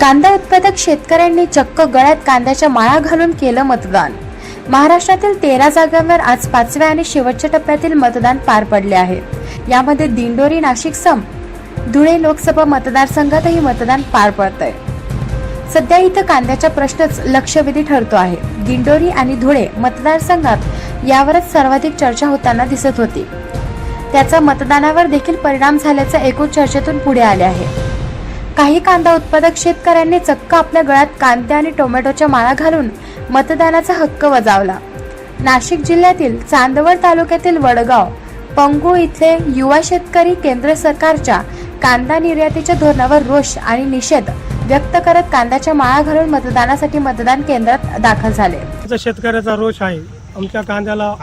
कांदा उत्पादक शेतकऱ्यांनी चक्क गळ्यात कांद्याच्या माळा घालून केलं मतदान. महाराष्ट्रातील तेरा जागांवर आज पाचव्या आणि शेवटच्या टप्प्यातील मतदान पार पडले आहे. यामध्ये दिंडोरी नाशिक सम धुळे लोकसभा मतदारसंघातही मतदान पार पडतंय. सध्या इथं कांद्याचा प्रश्नच लक्षवेधी ठरतो आहे. दिंडोरी आणि धुळे मतदारसंघात यावरच सर्वाधिक चर्चा होताना दिसत होती. त्याचा मतदानावर देखील परिणाम झाल्याचं एकूण चर्चेतून पुढे आले आहे. काही कांदा उत्पादक शेतकऱ्यांनी चक्क आपल्या गळ्यात कांदे आणि टोमॅटोच्या माळा घालून मतदानाचा हक्क बजावला नाशिक जिल्ह्यातील चांदवड तालुक्यातील वडगाव पंगू इथले युवा शेतकरी केंद्र सरकारच्या कांदा निर्यातीच्या धोरणावर रोष आणि निषेध व्यक्त करत कांद्याच्या माळा घालून मतदानासाठी मतदान केंद्रात दाखल झाले. शेतकऱ्याचा रोष आहे. आमच्या कांद्याला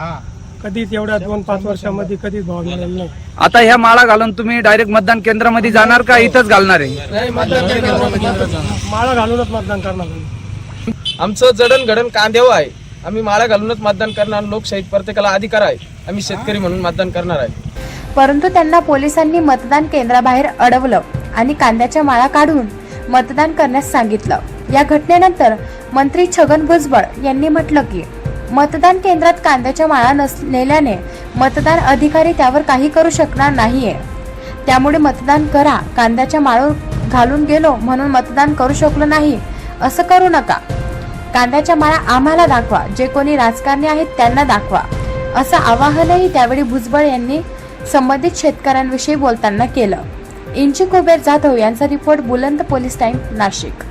कधीच एवढ्या दोन पाच वर्षामध्ये कधीच भाव मिळाला नाही. आता ह्या माळा घालून तुम्ही डायरेक्ट मतदान केंद्रामध्ये जाणार का इथंच घालणार आहे? माळा घालूनच मतदान करणार आम्ही. आमचं जडणघडण कांदेव आहे. आम्ही माळा घालूनच मतदान करणार लोकशाहीत प्रत्येकाला अधिकार आहे. आम्ही शेतकरी म्हणून मतदान करणार आहे. परंतु त्यांना पोलिसांनी मतदान केंद्राबाहेर अडवलं आणि कांद्याच्या माळा काढून मतदान करण्यास सांगितलं. या घटनेनंतर मंत्री छगन भुजबळ यांनी म्हटलं की मतदान केंद्रात कांद्याच्या माळा नसलेल्याने मतदान अधिकारी त्यावर काही करू शकणार नाहीये. त्यामुळे मतदान करा कांद्याच्या माळावर घालून गेलो म्हणून मतदान करू शकलो नाही. असं करू नका. कांद्याच्या माळा आम्हाला दाखवा जे कोणी राजकारणी आहेत त्यांना दाखवा. असं आवाहनही त्यावेळी भुजबळ यांनी संबंधित शेतकऱ्यांविषयी बोलताना केलं. इंची कुबेर जाधव यांचा रिपोर्ट बुलंद पोलीस टाइम नाशिक.